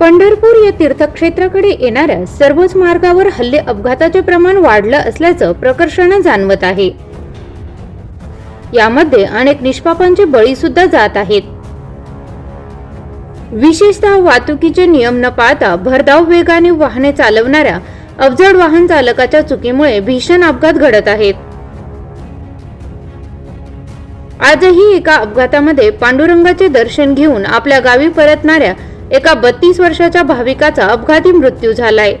पंढरपूर या तीर्थक्षेत्राकडे येणाऱ्या सर्वच मार्गावर हल्ले अपघाताचे प्रमाण वाढलं असल्याचं प्रकर्षानं जाणवत आहे. यामध्ये अनेक निष्पापांचे बळी सुद्धा जात आहेत. विशेषतः वाहतुकीचे नियम न पाळता भरधाव वेगाने वाहने चालवणाऱ्या अवजड वाहन चालकाच्या चुकीमुळे भीषण अपघात घडत आहेत. आजही एका अपघातामध्ये पांडुरंगाचे दर्शन घेऊन आपल्या गावी परतणाऱ्या एका बत्तीस वर्षाच्या भाविकाचा अपघाती मृत्यू झालाय.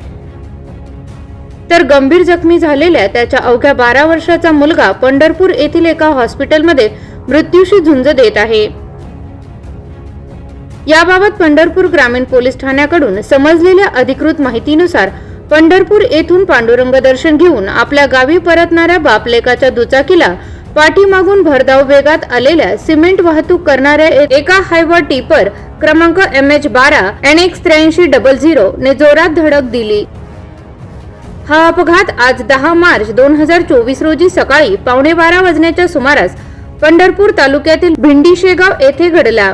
तर गंभीर जखमी झालेल्या त्याच्या अवघ्या बारा वर्षाचा मुलगा पंढरपूर येथील एका हॉस्पिटलमध्ये मृत्यूशी झुंज देत आहे. याबाबत पंढरपूर ग्रामीण पोलीस ठाण्याकडून समजलेल्या अधिकृत माहितीनुसार पंढरपूर येथून पांडुरंग दर्शन घेऊन आपल्या गावी परतणाऱ्या बापलेकाच्या दुचाकीला पाठीमागून भरधाव वेगात आलेल्या सिमेंट वाहतूक करणाऱ्या एका हायवा टिपर क्रमांक एम एच बारा एन एक्स त्र्याऐंशी डबल झिरो ने जोरात धडक दिली. हा अपघात आज दहा मार्च दोन हजार चोवीस रोजी सकाळी पावणे बारा वाजण्याच्या सुमारास पंढरपूर तालुक्यातील भिंडी शेगाव येथे घडला.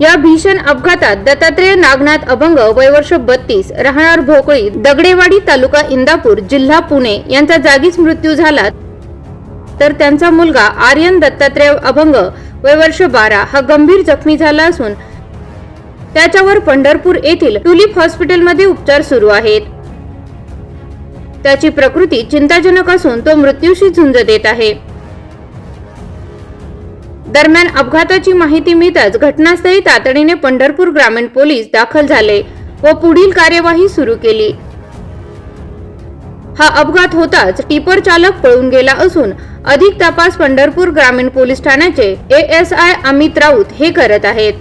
या भीषण अपघातात दत्तात्रेय नागनाथ अभंग वयवर्ष बत्तीस राहणार भोकळी दगडेवाडी तालुका इंदापूर जिल्हा पुणे यांचा जागीच मृत्यू झाला. तर त्यांचा मुलगा आर्यन दत्तात्रेय अभंग वयवर्ष बारा हा गंभीर जखमी झाला असून त्याच्यावर पंढरपूर येथील टुलिप हॉस्पिटलमध्ये उपचार सुरू आहेत. त्याची प्रकृती चिंताजनक असून तो मृत्यूशी झुंज देत आहे. दरम्यान अपघाताची माहिती मिळताच घटनास्थळी तातडीने पंढरपूर ग्रामीण पोलीस दाखल झाले व पुढील कार्यवाही सुरू केली. हा अपघात होताच टिपर चालक पळून गेला असून अधिक तपास पंढरपूर ग्रामीण पोलीस ठाण्याचे एएसआय अमित राऊत हे करत आहेत.